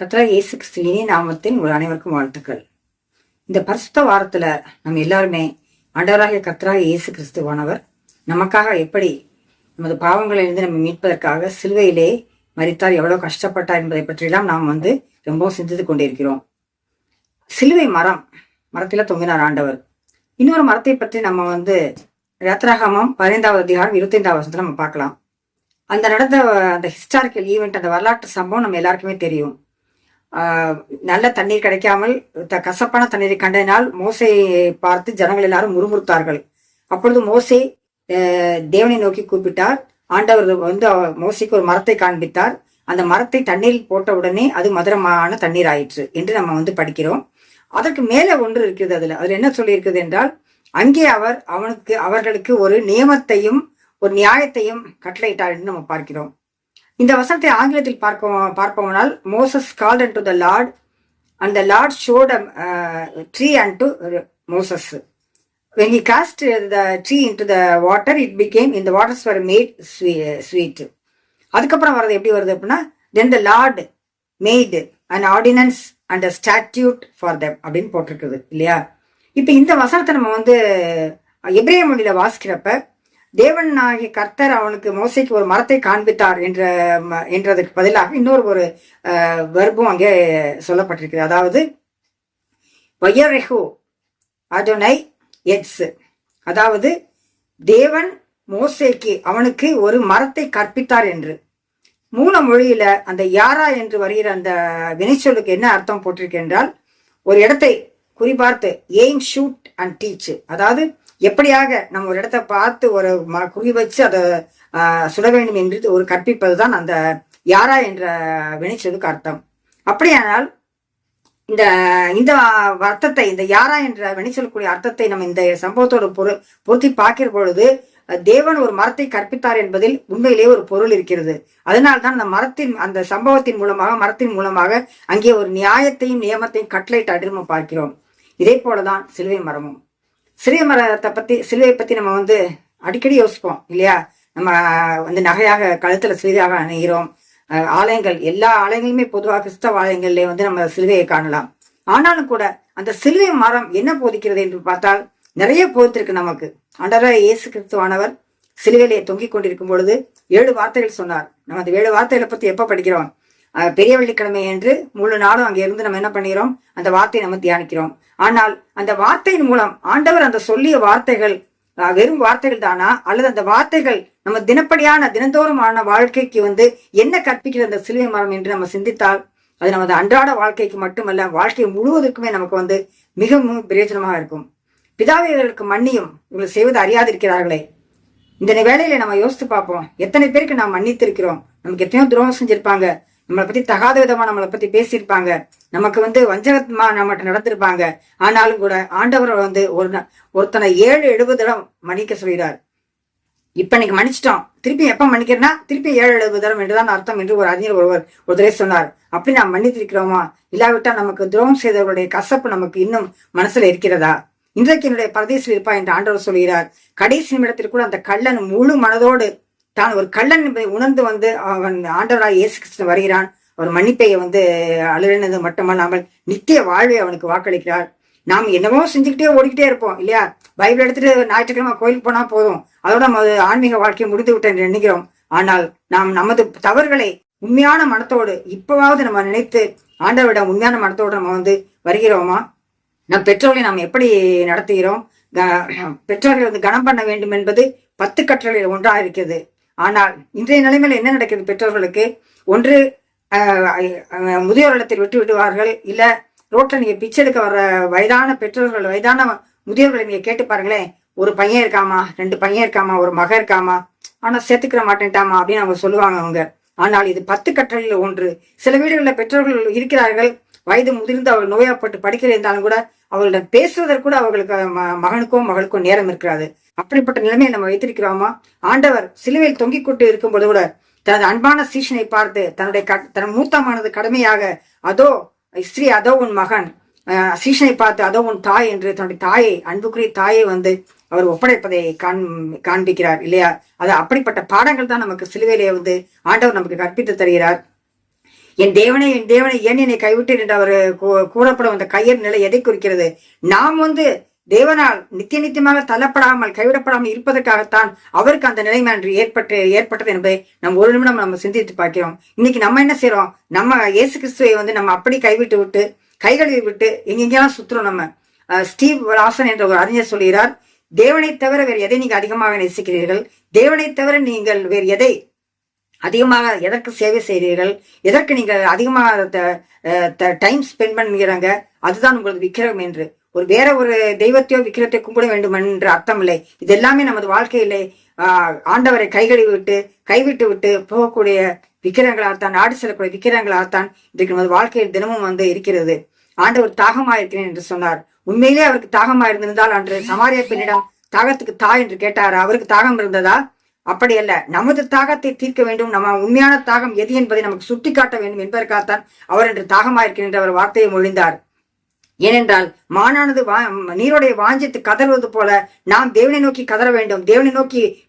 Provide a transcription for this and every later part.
கத்ரா இயேசு கிறிஸ்துவினி நாமத்தின் ஒரு அனைவருக்கும் வாழ்த்துக்கள். இந்த பரிசுத்த வாரத்துல நம்ம எல்லாருமே ஆண்டவராகிய கத்ரா இயேசு கிறிஸ்துவானவர் நமக்காக எப்படி நமது பாவங்களிலிருந்து நம்ம மீட்பதற்காக சிலுவையிலே மறித்தார் எவ்வளவு கஷ்டப்பட்டார் என்பதை பற்றியெல்லாம் நாம் வந்து ரொம்ப சிந்தித்து கொண்டிருக்கிறோம். சிலுவை மரம் மரத்தில் தொங்கினார் ஆண்டவர். இன்னொரு மரத்தை பற்றி நம்ம வந்து ரத்ராகமம் பதினைந்தாவது அதிகாரம் இருபத்தைந்தாவது வருஷத்துல நம்ம பார்க்கலாம். அந்த நடந்த அந்த ஹிஸ்டாரிக்கல் ஈவெண்ட் அந்த வரலாற்று சம்பவம் நம்ம எல்லாருக்குமே தெரியும். நல்ல தண்ணீர் கிடைக்காமல் த- கசப்பான தண்ணீரை கண்டதினால் மோசையை பார்த்து ஜனங்கள் எல்லாரும் முறுமுறுத்தார்கள். அப்பொழுது மோசை தேவனை நோக்கி கூப்பிட்டார். ஆண்டவர் வந்து மோசைக்கு ஒரு மரத்தை காண்பித்தார். அந்த மரத்தை தண்ணீரில் போட்ட உடனே அது மதுரமான தண்ணீர் ஆயிற்று என்று நம்ம வந்து படிக்கிறோம். அதற்கு மேலே ஒன்று இருக்கிறது அதுல. அதுல என்ன சொல்லியிருக்கிறது என்றால் அங்கே அவர் அவனுக்கு அவர்களுக்கு ஒரு நியமத்தையும் ஒரு நியாயத்தையும் கட்டளையிட்டார் என்று நம்ம பார்க்கிறோம். இந்த வசனத்தை ஆங்கிலத்தில் பார்க்க பார்ப்போம்னால் Moses called and to the Lord and the Lord showed tree and to Moses when he cast the tree into the water it became the waters were made swe- அதுக்கப்புறம் வர்றது எப்படி வருது அப்படின்னா then the Lord made and ordinance and a statute for them அப்படின்னு போட்டிருக்குது இல்லையா? இப்போ இந்த வசனத்தை நம்ம வந்து எப்ரே மொழியில வாசிக்கிறப்ப தேவன் நாகி கர்த்தர் அவனுக்கு மோசைக்கு ஒரு மரத்தை காண்பித்தார் என்ற ம- என்றதுக்கு பதிலாக இன்னொரு ஒரு வெர்பும் அங்கே சொல்லப்பட்டிருக்கிறது. அதாவது வயரெஹு அதோனை எட்ஸ் அதாவது தேவன் மோசேக்கு அவனுக்கு ஒரு மரத்தை கற்பித்தார் என்று. மூல மொழியில அந்த யாரா என்று வருகிற அந்த வினைச்சொல்லுக்கு என்ன அர்த்தம் போட்டிருக்கு என்றால் ஒரு இடத்தை குறிபார்த்து எய்ம் ஷூட் அண்ட் டீச் அதாவது எப்படியாக நம்ம ஒரு இடத்த பார்த்து ஒரு குறி வச்சு அதை சுட வேண்டும் என்று ஒரு கற்பிப்பதுதான் அந்த யாரா என்ற வினைச்சொல்லுக்கு அர்த்தம். அப்படியானால் இந்த இந்த அர்த்தத்தை இந்த யாரா என்ற வினைச்சொல்லக்கூடிய அர்த்தத்தை நம்ம இந்த சம்பவத்தோட பொரு பொருத்தி பார்க்கிற பொழுது தேவன் ஒரு மரத்தை கற்பித்தார் என்பதில் உண்மையிலேயே ஒரு பொருள் இருக்கிறது. அதனால்தான் அந்த மரத்தின் அந்த சம்பவத்தின் மூலமாக மரத்தின் மூலமாக அங்கே ஒரு நியாயத்தையும் நியமத்தையும் கட்லைட் அடிமை பார்க்கிறோம். இதே போலதான் சிலுவை மரமும். சிலுவை மரத்தை பத்தி சிலுவை பத்தி நம்ம வந்து அடிக்கடி யோசிப்போம் இல்லையா? நம்ம வந்து நகையாக கழுத்துல சிலுவையாக அணுகிறோம். ஆலயங்கள் எல்லா ஆலயங்களுமே பொதுவாக கிறிஸ்தவ ஆலயங்கள்லேயே வந்து நம்ம சிலுவையை காணலாம். ஆனாலும் கூட அந்த சிலுவை மரம் என்ன போதிக்கிறது என்று பார்த்தால் நிறைய போதித்திருக்கு நமக்கு. அண்டர இயேசு கிறிஸ்துவானவர் சிலுவையிலே தொங்கிக் கொண்டிருக்கும் பொழுது ஏழு வார்த்தைகள் சொன்னார். நம்ம அந்த ஏழு வார்த்தைகளை பத்தி எப்ப படிக்கிறோம்? பெரிய வெள்ளிக்கிழமை என்று முழு நாளும் அங்கே இருந்து நம்ம என்ன பண்ணுகிறோம் அந்த வார்த்தையை நம்ம தியானிக்கிறோம். ஆனால் அந்த வார்த்தையின் மூலம் ஆண்டவர் அந்த சொல்லிய வார்த்தைகள் வெறும் வார்த்தைகள் தானா? அல்லது அந்த வார்த்தைகள் நம்ம தினப்படியான தினந்தோறுமான வாழ்க்கைக்கு வந்து என்ன கற்பிக்கிற அந்த சிலுவை மரம் என்று நம்ம சிந்தித்தால் அது நமது அன்றாட வாழ்க்கைக்கு மட்டுமல்ல வாழ்க்கை முழுவதற்குமே நமக்கு வந்து மிகவும் பிரயோஜனமாக இருக்கும். பிதாவியர்களுக்கு மன்னியும். இவர்கள் செய்வது அறியாதிருக்கிறார்களே. இந்த வேலையில நம்ம யோசித்து பார்ப்போம். எத்தனை பேருக்கு நாம் மன்னித்திருக்கிறோம்? நமக்கு எத்தனையோ துரோகம் செஞ்சிருப்பாங்க. நம்மளை பத்தி தகாத விதமா நம்மளை பத்தி பேசியிருப்பாங்க. நமக்கு வந்து வஞ்சகமா நம்மகிட்ட நடந்திருப்பாங்க. ஆனாலும் கூட ஆண்டவர் வந்து ஒரு ஒருத்தனை ஏழு எழுபது தடவை மன்னிக்க சொல்கிறார் இப்ப இன்னைக்கு மன்னிச்சிட்டோம். திருப்பி எப்ப மன்னிக்கிறேன்னா திருப்பி ஏழு எழுபது தரம் என்றுதான் அர்த்தம் என்று ஒரு அறிஞர் ஒருவர் ஒரு தடவை சொன்னார். அப்படி நாம் மன்னித்திருக்கிறோமா? இல்லாவிட்டால் நமக்கு துரோகம் செய்தவர்களுடைய கசப்பு நமக்கு இன்னும் மனசுல இருக்கிறதா? இன்றைக்கு என்னுடைய பரதேசில் இருப்பா என்று ஆண்டவர் சொல்கிறார். கடைசி நிமிடத்தில் கூட அந்த கள்ளன் முழு மனதோடு தான் ஒரு கள்ளன் என்பதை உணர்ந்து வந்து அவன் ஆண்டவராக இயேசு கிருஷ்ணன் வருகிறான். அவர் மன்னிப்பையை வந்து அழுகினது மட்டுமல்லாமல் நித்திய வாழ்வை அவனுக்கு வாக்களிக்கிறார். நாம் என்னவோ செஞ்சுக்கிட்டே ஓடிக்கிட்டே இருப்போம் இல்லையா? பைபிள் எடுத்துட்டு ஞாயிற்றுக்கிழமை கோயிலுக்கு போனா போதும். அதோட நமது ஆன்மீக வாழ்க்கையை முடிந்து விட்டு என்று ஆனால் நாம் நமது தவறுகளை உண்மையான மனத்தோடு இப்பவாவது நம்ம நினைத்து ஆண்டவரிடம் உண்மையான மனத்தோடு நம்ம வந்து வருகிறோமா? நம் பெற்றோர்களை நாம் எப்படி நடத்துகிறோம்? பெற்றோர்களை வந்து கனம் பண்ண வேண்டும் என்பது பத்து கற்றலில் ஒன்றாக இருக்கிறது. ஆனால் இன்றைய நிலைமையில் என்ன நடக்கிறது பெற்றோர்களுக்கு? ஒன்று முதியோர் இல்லத்தில் விட்டு விடுவார்கள் இல்ல ரோட்ல நீங்க பிச்சை எடுக்க வர வயதான பெற்றோர்கள் வயதான முதியோர்களை நீங்க கேட்டு பாருங்களேன். ஒரு பையன் இருக்காமா? ரெண்டு பையன் இருக்காமா? ஒரு மகன் இருக்காமா? ஆனா சேர்த்துக்கிற மாட்டேன்ட்டாமா? அப்படின்னு அவங்க சொல்லுவாங்க அவங்க. ஆனால் இது பத்து கட்டளையில் ஒன்று. சில வீடுகளில் பெற்றோர்கள் இருக்கிறார்கள் வயது முதிர்ந்து அவள் நோயாப்பட்டு படிக்கிற இருந்தாலும் கூட அவர்களிடம் பேசுவதற்கு கூட அவர்களுக்கு ம- மகனுக்கோ மகளுக்கோ நேரம் இருக்கிறாது அப்படிப்பட்ட நிலைமையை நம்ம வைத்திருக்கிறோமா? ஆண்டவர் சிலுவையில் தொங்கிக் கொண்டு இருக்கும்போது கூட தனது அன்பான சீஷனை பார்த்து தன்னுடைய தன் மூத்தமானது கடமையாக அதோ ஸ்ரீ அதோ உன் மகன். சீஷனை பார்த்து அதோ உன் தாய் என்று தன்னுடைய தாயை அன்புக்குரிய தாயை வந்து அவர் ஒப்படைப்பதை காண் காண்பிக்கிறார் இல்லையா? அது அப்படிப்பட்ட பாடங்கள் தான் நமக்கு சிலுவையிலே வந்து ஆண்டவர் நமக்கு கற்பித்து தருகிறார். என் தேவனை என் தேவனை ஏன் என்னை கைவிட்டு என்று அவர் கூறப்படும் அந்த கையர் நிலை எதை குறிக்கிறது? நாம் வந்து தேவனால் நித்திய நித்தியமாக தள்ளப்படாமல் கைவிடப்படாமல் இருப்பதற்காகத்தான் அவருக்கு அந்த நிலைமை அன்று ஏற்பட்டு ஏற்பட்டது என்பதை நம்ம ஒரு நிமிடம் நம்ம சிந்தித்து பார்க்கிறோம். இன்னைக்கு நம்ம என்ன செய்யறோம் நம்ம இயேசு கிறிஸ்துவை வந்து நம்ம அப்படி கைவிட்டு விட்டு கைகளை விட்டு எங்கெங்கெல்லாம் சுத்துறோம் நம்ம? அஹ் ஸ்டீவ் லாசன் என்ற ஒரு அறிஞர் சொல்கிறார் தேவனை தவிர வேறு எதை நீங்க அதிகமாக நேசிக்கிறீர்கள்? தேவனை தவிர நீங்கள் வேறு எதை அதிகமாக எதற்கு சேவை செய்கிறீர்கள்? எதற்கு நீங்கள் அதிகமாக டைம் ஸ்பெண்ட் பண்ணுகிறாங்க? அதுதான் உங்களது விக்கிரகம் என்று. ஒரு வேற ஒரு தெய்வத்தையோ விக்கிரத்தை கும்பிட வேண்டும் என்ற அர்த்தம் இல்லை இது எல்லாமே நமது வாழ்க்கையிலே ஆஹ், ஆண்டவரை கைகழுவி விட்டு கைவிட்டு விட்டு போகக்கூடிய விக்கிரங்களாகத்தான் நாடு செல்லக்கூடிய விக்கிரங்களாகத்தான் இன்றைக்கு நமது வாழ்க்கையில் தினமும் வந்து இருக்கிறது. ஆண்டவர் தாகமா இருக்கிறேன் என்று சொன்னார். உண்மையிலே அவருக்கு தாகமா இருந்திருந்தால் அன்று சமாரிய பெண்ணிடம் தாகத்துக்கு தா என்று கேட்டார்? அவருக்கு தாகம் இருந்ததா? அப்படி அல்ல நமது தாகத்தை தீர்க்க வேண்டும் நம்ம உண்மையான தாகம் எது என்பதை நமக்கு சுட்டிக்காட்ட வேண்டும் என்பதற்காகத்தான் அவர் என்று தாகமாயிருக்கின்ற அவர் வார்த்தையை மொழிந்தார். ஏனென்றால் மானானது வா நீருடைய வாஞ்சித்து கதறுவது போல நாம் தேவனை நோக்கி கதற வேண்டும். தேவனை நோக்கி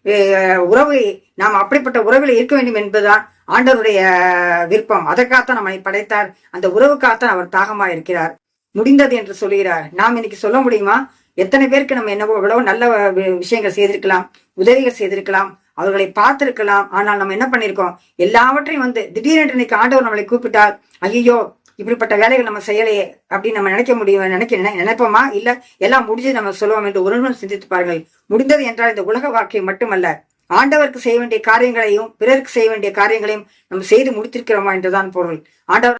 உறவு நாம் அப்படிப்பட்ட உறவில் இருக்க வேண்டும் என்பதுதான் ஆண்டவருடைய விருப்பம். அதற்காகத்தான் நம்மை படைத்தார். அந்த உறவுக்காகத்தான் அவர் தாகமாக இருக்கிறார் முடிந்தது என்று சொல்கிறார் நாம் இன்னைக்கு சொல்ல முடியுமா? எத்தனை பேருக்கு நம்ம என்னவோ எவ்வளவோ நல்ல வி- விஷயங்கள் செய்திருக்கலாம் உதவிகள் செய்திருக்கலாம். அவர்களை பார்த்திருக்கலாம். ஆனால் நம்ம என்ன பண்ணிருக்கோம்? எல்லாவற்றையும் வந்து திடீரென்று இன்னைக்கு ஆண்டவர் நம்மளை கூப்பிட்டால் ஐயோ இப்படிப்பட்ட வேலைகள் நம்ம செய்யலையே அப்படின்னு நம்ம நினைக்க முடியும்? நினைக்க நினைப்போமா? இல்ல எல்லாம் முடிஞ்சு நம்ம சொல்லுவோம் என்று ஒருவரும் சிந்தித்து பாருங்கள். முடிந்தது என்றால் இந்த உலக வாழ்க்கை மட்டுமல்ல ஆண்டவருக்கு செய்ய வேண்டிய காரியங்களையும் பிறருக்கு செய்ய வேண்டிய காரியங்களையும் நம்ம செய்து முடித்திருக்கிறோமா என்றுதான் பொருள். ஆண்டவர்